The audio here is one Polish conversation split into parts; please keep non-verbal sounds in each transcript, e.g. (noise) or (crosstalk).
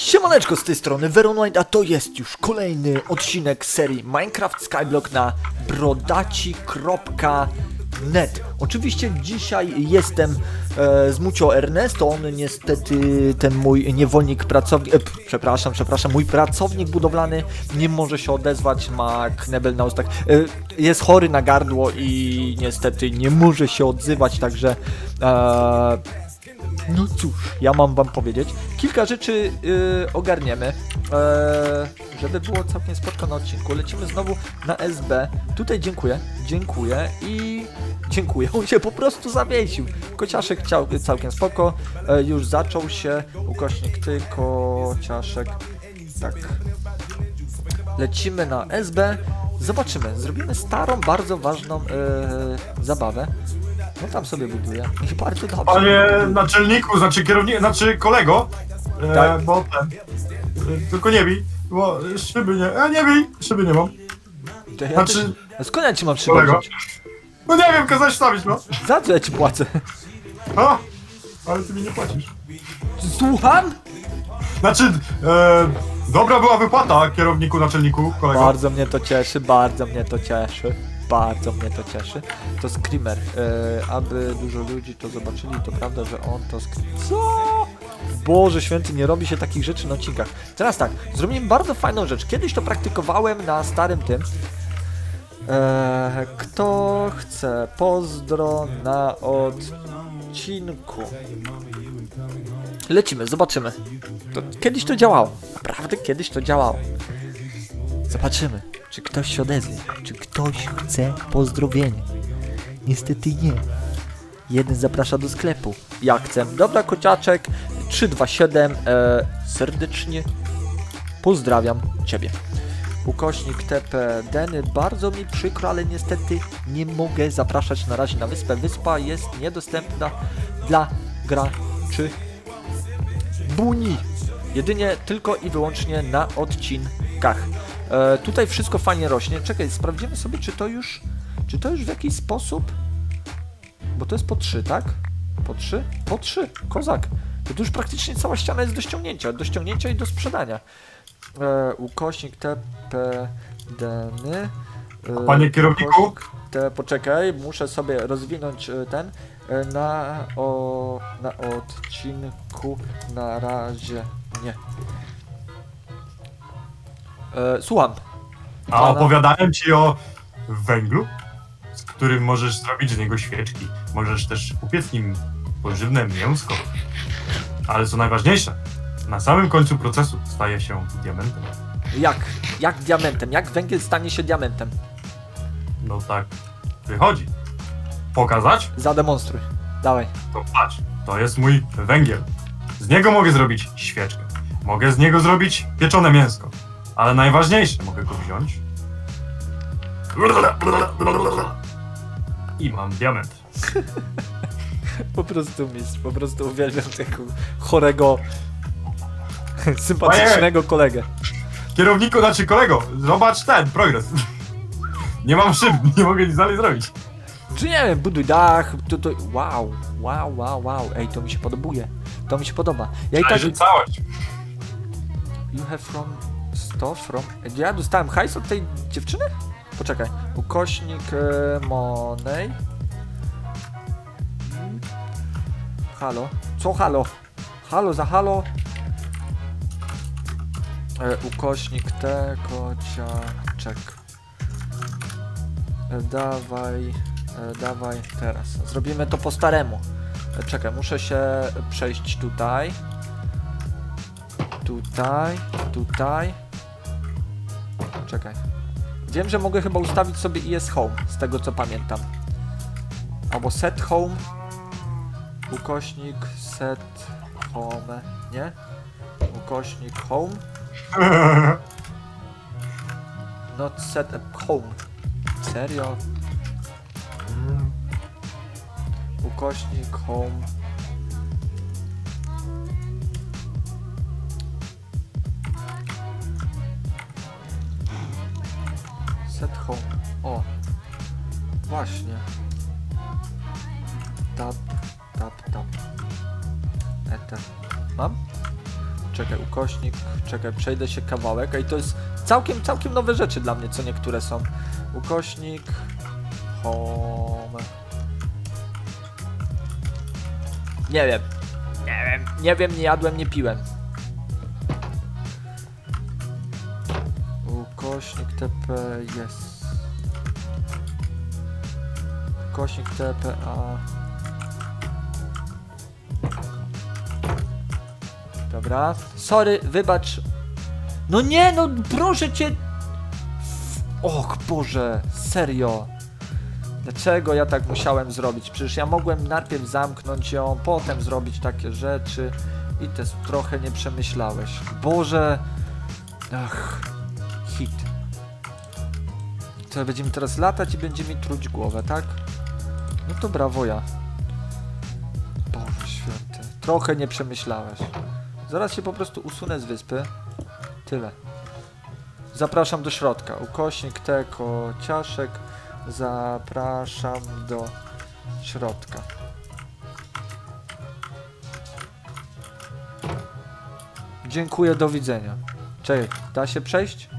Siemaneczko z tej strony Veron White, a to jest już kolejny odcinek serii Minecraft Skyblock na brodaci.net Oczywiście dzisiaj jestem e, z Mucio Ernesto, on niestety, ten mój niewolnik, pracownik, e, przepraszam, przepraszam, mój pracownik budowlany nie może się odezwać, ma knebel na ustach, e, jest chory na gardło i niestety nie może się odzywać, także... E, no cóż, ja mam wam powiedzieć. Kilka rzeczy yy, ogarniemy, eee, żeby było całkiem spoko na odcinku. Lecimy znowu na SB. Tutaj dziękuję, dziękuję i dziękuję. (laughs) On się po prostu zawiesił. Kociaszek ciał, całkiem spoko. E, już zaczął się. Ukośnik ty, kociaszek. Tak. Lecimy na SB. Zobaczymy. Zrobimy starą, bardzo ważną e, zabawę. No tam sobie buduję. I bardzo dobrze. Panie naczelniku, znaczy kierownik, znaczy kolego, e, Tak. bo ten, e, tylko nie bij, bo szyby nie, e, nie bij, szyby nie mam. To ja Znaczy, też- Skąd ja ci mam kolego, no nie wiem, kazać stawić, no. Za co ja ci płacę? A, ale ty mi nie płacisz. Słucham? Znaczy, e, dobra była wypłata kierowniku, naczelniku, kolego. Bardzo mnie to cieszy, bardzo mnie to cieszy. Bardzo mnie to cieszy. To Screamer. E, aby dużo ludzi to zobaczyli, to prawda, że on to. Co? Boże święty, nie robi się takich rzeczy na odcinkach. Teraz tak, zrobiłem bardzo fajną rzecz. Kiedyś to praktykowałem na starym tym. E, kto chce pozdro na odcinku? Lecimy, zobaczymy. To, kiedyś to działało. Naprawdę kiedyś to działało. Zobaczymy, czy ktoś się odezwie, czy ktoś chce pozdrowienia. Niestety nie. Jeden zaprasza do sklepu. Ja chcę. Dobra, kociaczek 327. E, serdecznie pozdrawiam Ciebie. Ukośnik TP Deny, bardzo mi przykro, ale niestety nie mogę zapraszać na razie na wyspę. Wyspa jest niedostępna dla graczy Buni. Jedynie tylko i wyłącznie na odcinkach. E, tutaj wszystko fajnie rośnie. Czekaj, sprawdzimy sobie, czy to już. Czy to już w jakiś sposób. Bo to jest po 3, tak? Po 3? Po 3. Kozak. To już praktycznie cała ściana jest do ściągnięcia. Do ściągnięcia i do sprzedania. E, ukośnik TP Deny. E, Panie kierowniku? Te, poczekaj, muszę sobie rozwinąć e, ten. E, Na, o, na odcinku na razie nie. E, słucham. A pana- opowiadałem ci o węglu, z którym możesz zrobić z niego świeczki. Możesz też upiec nim pożywne mięsko. Ale co najważniejsze, na samym końcu procesu staje się diamentem. Jak? Jak diamentem? Jak węgiel stanie się diamentem? No tak wychodzi. Pokazać? Zademonstruj. Dawaj. To patrz, to jest mój węgiel. Z niego mogę zrobić świeczkę. Mogę z niego zrobić pieczone mięsko. Ale najważniejsze, mogę go wziąć. I mam diament. (laughs) Po prostu mistrz, po prostu uwielbiam tego chorego, sympatycznego kolegę. Kierowniku, znaczy kolego, zobacz ten progres. Nie mam szyb, nie mogę nic dalej zrobić. Czy nie wiem, buduj dach, to, to, wow, wow, wow, wow, ej, to mi się podobuje, to mi się podoba. Ja i tak, całość. you have from, stuff from, ja dostałem hajs od tej dziewczyny? Poczekaj, ukośnik e, Monej. Halo, co halo? Halo za halo? E, ukośnik T, kociaczek. E, dawaj, e, dawaj teraz. Zrobimy to po staremu. E, czekaj, muszę się przejść tutaj. Tutaj, tutaj. Czekaj. Wiem, że mogę chyba ustawić sobie ES Home, z tego co pamiętam. Albo Set Home. Ukośnik Set Home, nie? Ukośnik Home. Not Set up Home. Serio? Mm. Ukośnik Home. Set home. O. Właśnie. Tap, tap, tap. Enter. Mam? czekaj, ukośnik, czekaj, przejdę się kawałek. Ej, to jest całkiem, całkiem nowe rzeczy dla mnie, co niektóre są. Ukośnik, home. Nie wiem, nie wiem, nie wiem, nie jadłem, nie piłem. TP jest. Ukośnik TP, a... Dobra. Sorry, wybacz. No nie, no proszę cię. Och Boże, serio. Dlaczego ja tak musiałem zrobić? Przecież ja mogłem najpierw zamknąć ją, potem zrobić takie rzeczy i też trochę nie przemyślałeś. Boże. Ach. Co, będziemy teraz latać i będzie mi truć głowę, tak? No to brawo ja. Boże święty. Trochę nie przemyślałeś. Zaraz się po prostu usunę z wyspy. Tyle. Zapraszam do środka. Ukośnik T kociaszek. Zapraszam do środka. Dziękuję, do widzenia. Czekaj, da się przejść?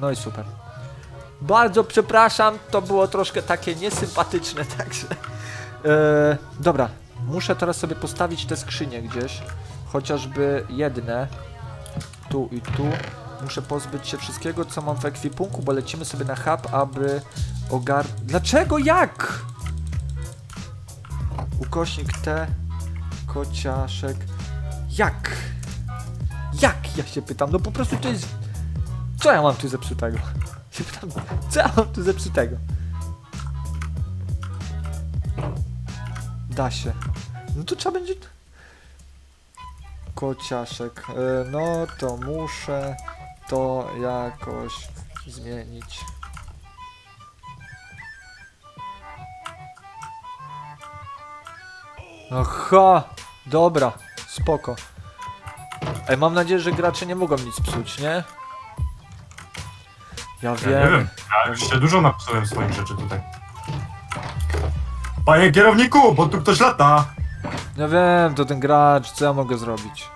No i super. Bardzo przepraszam, to było troszkę takie niesympatyczne, (laughs) także. E, dobra, muszę teraz sobie postawić te skrzynie gdzieś. Chociażby jedne. Tu i tu. Muszę pozbyć się wszystkiego, co mam w ekwipunku, bo lecimy sobie na hub, aby ogar... Dlaczego? Jak? Ukośnik T. Kociaszek. Jak? Jak? Ja się pytam. No po prostu to jest... Co ja mam tu zepsutego? Się pytam, co ja mam tu zepsutego? Da się. No to trzeba będzie... Kociaszek. E, No to muszę to jakoś zmienić. Aha! Dobra, spoko. Ej, mam nadzieję, że gracze nie mogą nic psuć, nie? Ja Ja wiem. nie wiem. Ja już się dużo napisałem swoich rzeczy tutaj. Panie kierowniku, bo tu ktoś lata! Ja wiem, to ten gracz, co ja mogę zrobić?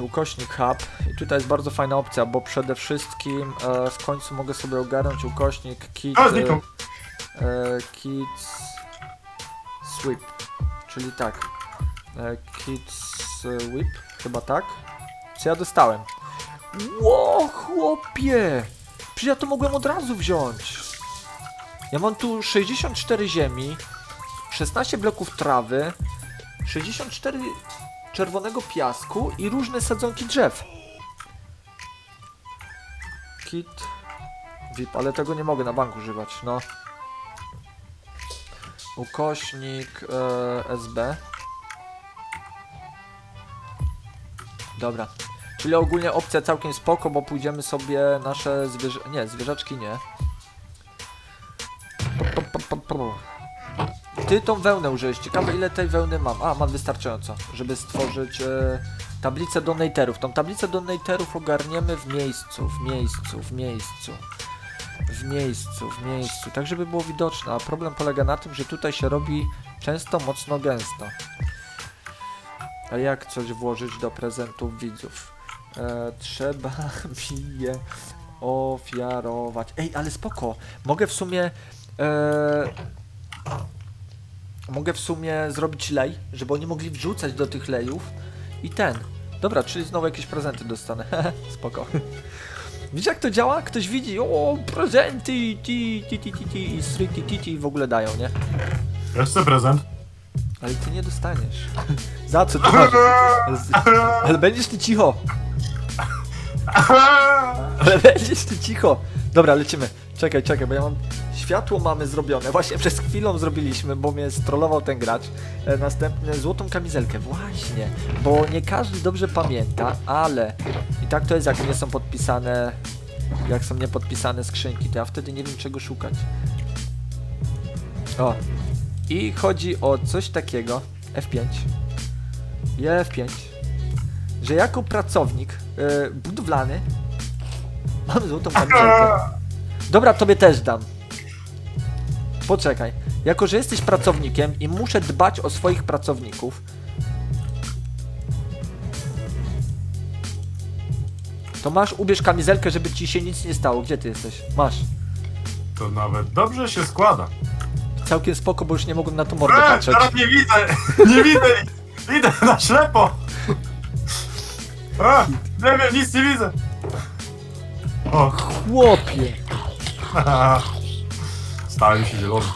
Ukośnik hub. I tutaj jest bardzo fajna opcja, bo przede wszystkim e, w końcu mogę sobie ogarnąć ukośnik kit, A, e, zniknął. e, kids sweep. Czyli tak. E, kids e, whip, chyba tak? Co ja dostałem? Ło, chłopie! Przecież ja to mogłem od razu wziąć. Ja mam tu 64 ziemi, 16 bloków trawy, 64 czerwonego piasku i różne sadzonki drzew. Kit VIP, ale tego nie mogę na bank używać, no. Ukośnik e, SB. Dobra. Czyli ogólnie opcja całkiem spoko, bo pójdziemy sobie nasze zwierzę... Nie, zwierzaczki nie. Ty tą wełnę użyłeś. Ciekawe ile tej wełny mam. A, mam wystarczająco, żeby stworzyć e, tablicę donaterów. Tą tablicę donaterów ogarniemy w miejscu, w miejscu, w miejscu. W miejscu, w miejscu, tak żeby było widoczne. A problem polega na tym, że tutaj się robi często mocno gęsto. A jak coś włożyć do prezentów widzów? E, trzeba (laughs) mi je ofiarować. Ej, ale spoko. Mogę w sumie. E, mogę w sumie zrobić lej, żeby oni mogli wrzucać do tych lejów. I ten. Dobra, czyli znowu jakieś prezenty dostanę. (laughs) spoko. Widzisz jak to działa? Ktoś widzi, o, prezenty, ti, ti, ti, ti, ti, i ti, ti, ti, w ogóle dają, nie? Ja chcę prezent. Ale ty nie dostaniesz. (laughs) Za co ty masz? Ale będziesz ty cicho. (laughs) Ale będziesz ty cicho. Dobra, lecimy. Czekaj, czekaj, bo ja mam... Światło mamy zrobione. Właśnie przez chwilą zrobiliśmy, bo mnie strollował ten gracz. E, następne złotą kamizelkę. Właśnie. Bo nie każdy dobrze pamięta, ale... I tak to jest, jak nie są podpisane... Jak są niepodpisane skrzynki, to ja wtedy nie wiem czego szukać. O. I chodzi o coś takiego. F5. I F5. Że jako pracownik e, budowlany mam złotą kamizelkę. Dobra, tobie też dam. poczekaj. Jako, że jesteś pracownikiem i muszę dbać o swoich pracowników, to masz, ubierz kamizelkę, żeby ci się nic nie stało. Gdzie ty jesteś? Masz. To nawet dobrze się składa. Całkiem spoko, bo już nie mogłem na tą mordę Eee, patrzeć. teraz nie widzę! (laughs) Nie widzę! Idę na ślepo! A, wiem, nic nie widzę! O, Chłopie! (laughs) stałem się zielony.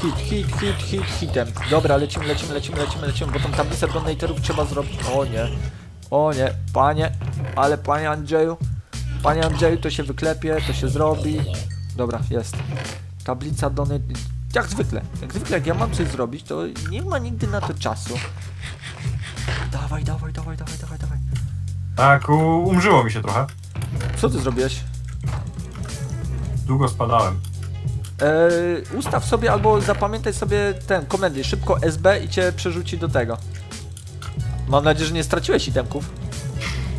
Hit, hit, hit, hit, hitem. Dobra, lecimy, lecimy, lecimy, lecimy, lecimy, bo tą tablicę donatorów trzeba zrobić. O nie, o nie, panie, ale panie Andrzeju, panie Andrzeju, to się wyklepie, to się zrobi. Dobra, jest. Tablica donat... Jak zwykle, jak zwykle, jak ja mam coś zrobić, to nie ma nigdy na to czasu. Dawaj, dawaj, dawaj, dawaj, dawaj, dawaj. Tak, u- umrzyło mi się trochę. Co ty zrobiłeś? Długo spadałem. Eee, ustaw sobie albo zapamiętaj sobie ten komendy, szybko SB i cię przerzuci do tego. Mam nadzieję, że nie straciłeś itemków.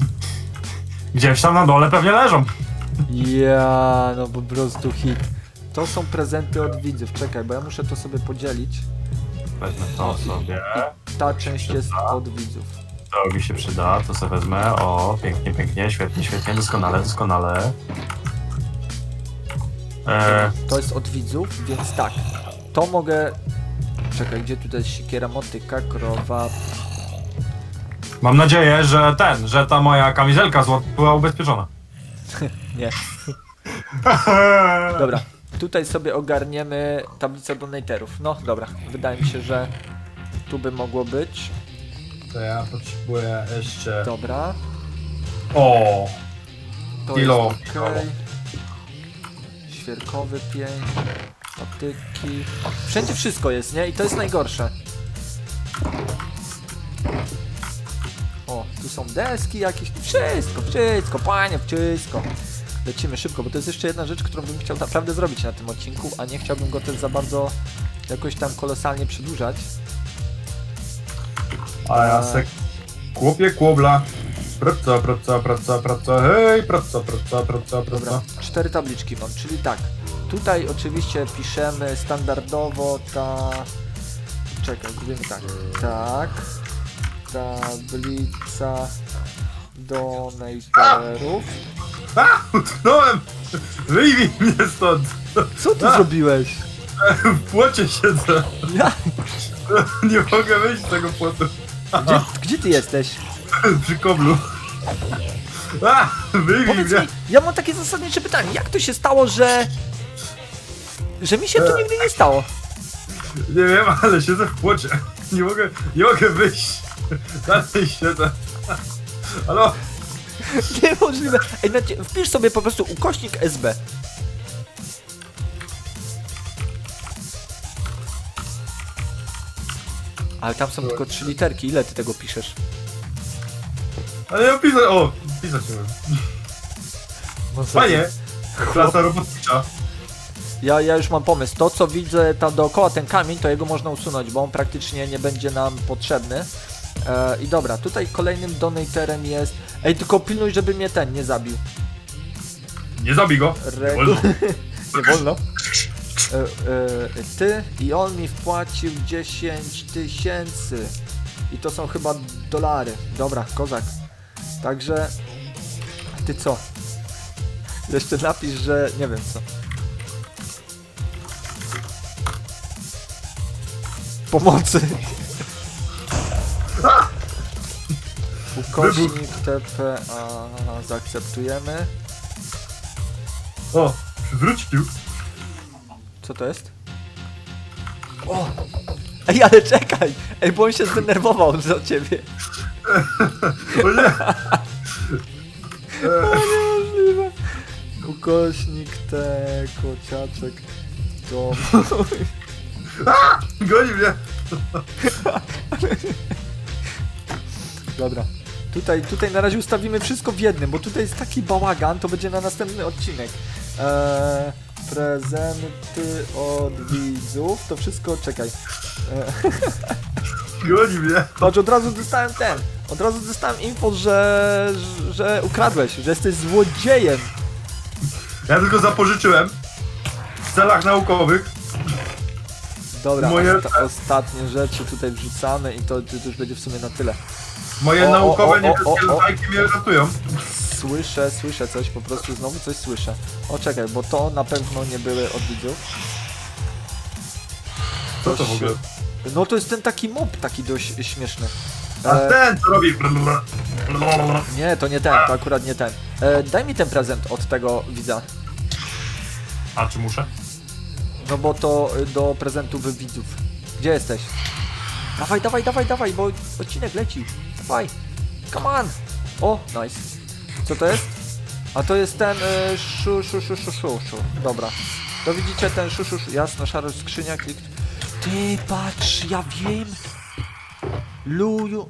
(laughs) Gdzieś tam na dole pewnie leżą. Ja, no po prostu hit. To są prezenty od widzów. Czekaj, bo ja muszę to sobie podzielić. Wezmę to sobie. Ta część jest od widzów. To mi się przyda, to sobie wezmę. O, pięknie, pięknie, świetnie, świetnie, doskonale, doskonale. E, To jest od widzów, więc tak. To mogę... Czekaj, gdzie tutaj jest siekiera, motyka, krowa... mam nadzieję, że ten, że ta moja kamizelka złota była ubezpieczona. (laughs) Nie. Dobra, tutaj sobie ogarniemy tablicę donatorów. No dobra, wydaje mi się, że tu by mogło być. To ja potrzebuję jeszcze... Dobra, O, to Kilo. jest okej. Świerkowy pień, patyki. Wszędzie wszystko jest, nie? I to jest najgorsze. O, tu są deski jakieś, wszystko, wszystko, panie, wszystko. Lecimy szybko, bo to jest jeszcze jedna rzecz, którą bym chciał naprawdę zrobić na tym odcinku, a nie chciałbym go też za bardzo jakoś tam kolosalnie przedłużać. A ja se kłopię kłobla. Praca, praca, praca, praca, hej, praca, praca, praca, Dobra, praca. cztery tabliczki mam, czyli tak. Tutaj oczywiście piszemy standardowo ta... Czekaj, zrobimy tak. Tak. Tablica donatorów. A, utknąłem! Wyjmij mnie stąd! Co ty A! zrobiłeś? W płocie siedzę. Ja, Nie mogę wyjść z tego płotu. Gdzie, gdzie ty jesteś? (laughs) Przy koblu. A, Powiedz mnie. mi, ja mam takie zasadnicze pytanie. Jak to się stało, że... Że mi się to nigdy nie stało? Nie wiem, ale siedzę w płocie. Nie mogę, nie mogę wyjść. Dalej siedzę. Halo? (laughs) Niemożliwe. Ej, nacie- wpisz sobie po prostu ukośnik SB. Ale tam są tylko trzy literki. Ile ty tego piszesz? Ale ja pisać, o, pisać nie wiem. Fajnie. Klasa robotnicza. Ja, ja już mam pomysł. To, co widzę tam dookoła, ten kamień, to jego można usunąć, bo on praktycznie nie będzie nam potrzebny. E, I dobra, tutaj kolejnym donatorem jest... Ej, tylko pilnuj, żeby mnie ten nie zabił. Nie zabij go. Regu- Wolno. (laughs) Nie wolno. E, e, ty i on mi wpłacił 10 tysięcy. I to są chyba dolary. Dobra, kozak. Także. Ty co? Jeszcze napisz, że nie wiem co. Pomocy. Ukośnik TP, a zaakceptujemy. O, wrócił. Co to jest? O! Ej, ale czekaj! Ej, bo on się zdenerwował za ciebie. (laughs) O nie. O, niemożliwe. Ukośnik te, kociaczek, dom. (laughs) Goni mnie. Dobra. Tutaj, tutaj na razie ustawimy wszystko w jednym, bo tutaj jest taki bałagan, to będzie na następny odcinek. Eee, prezenty od widzów, to wszystko, czekaj. (laughs) Goni mnie. patrz, od razu dostałem ten, od razu dostałem info, że, że ukradłeś, że jesteś złodziejem. Ja tylko zapożyczyłem. w celach naukowych Dobra, Moje- osta- ostatnie rzeczy tutaj wrzucamy i to, to już będzie w sumie na tyle. moje O, o, naukowe o, o, niebieskie o, mnie ratują. Słyszę, słyszę coś, po prostu znowu coś słyszę. O czekaj, bo to na pewno nie były od widzów. Co to w ogóle? No to jest ten taki mob, taki dość śmieszny. A E, ten co robi? nie, to nie ten, to akurat nie ten. E, daj mi ten prezent od tego widza. A czy muszę? No bo to y, do prezentów widzów. Gdzie jesteś? Dawaj, dawaj, dawaj, dawaj, bo odcinek leci. Dawaj. Come on. O, nice. Co to jest? A to jest ten y, szu, szu, szu, szu, szu, szu. Dobra. To widzicie ten szu, szu, szu. Jasno, szara skrzynia, klik. Ty, patrz, ja wiem. Luju.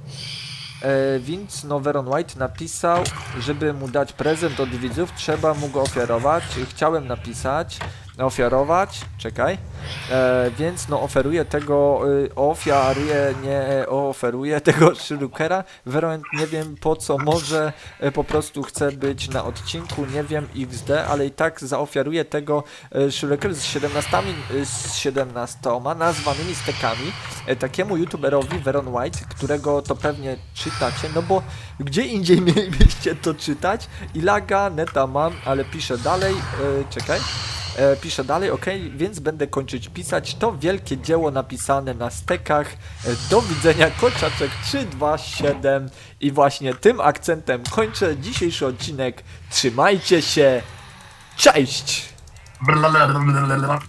E, więc no Veron White napisał, żeby mu dać prezent od widzów, trzeba mu go ofiarować. Chciałem napisać, ofiarować, czekaj. E, więc no oferuję tego, y, ofiaruję, nie oferuję (laughs) tego Shulukera. Veron nie wiem po co, może e, po prostu chce być na odcinku, nie wiem XD, ale i tak zaofiaruję tego e, Shulukera z 17, y, z 17 nazwanymi stekami e, takiemu youtuberowi Veron White, którego to pewnie czytacie, no bo gdzie indziej (laughs) mielibyście to czytać? Ilaga, neta mam, ale piszę dalej, e, czekaj. E, piszę dalej, ok, więc będę kończyć pisać. To wielkie dzieło napisane na stekach. E, do widzenia, Koczaczek 327. I właśnie tym akcentem kończę dzisiejszy odcinek. Trzymajcie się. Cześć! Blablabla.